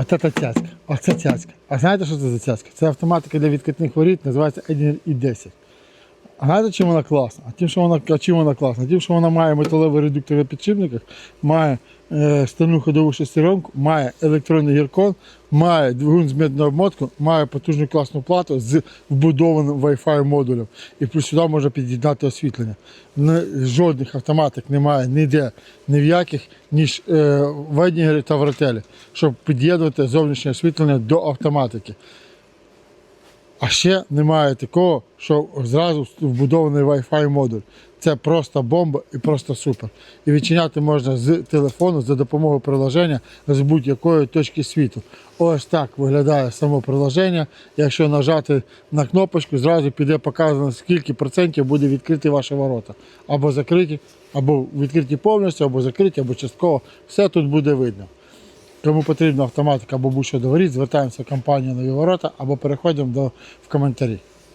Оце та цяцька. а це цяцька. А знаєте, що це за цяцька? Це автоматика для відкритних воріт, називається Ediner i10. А знаєте, чим вона класна? А тим, що вона, а чим вона класна? Тим, що вона має металевий редуктор на підшипниках, має е, стальну ходову шестеренку, має електронний гіркон, має двигун з медною обмоткою, має потужну класну плату з вбудованим Wi-Fi модулем. І плюс сюди можна під'єднати освітлення. Н- Жодних автоматик немає ніде, ні в яких, ніж е, в Еднігері та в Ротелі, щоб під'єднувати зовнішнє освітлення до автоматики. А ще немає такого, що зразу вбудований Wi-Fi модуль. Це просто бомба і просто супер. І відчиняти можна з телефону за допомогою приложення з будь-якої точки світу. Ось так виглядає само приложення. Якщо нажати на кнопочку, зразу піде показано, скільки процентів буде відкриті ваші ворота. Або закриті, або відкриті повністю, або закриті, або частково. Все тут буде видно. Кому потрібна автоматика або будь-що до звертаємося в компанію нові ворота або переходимо до, в коментарі.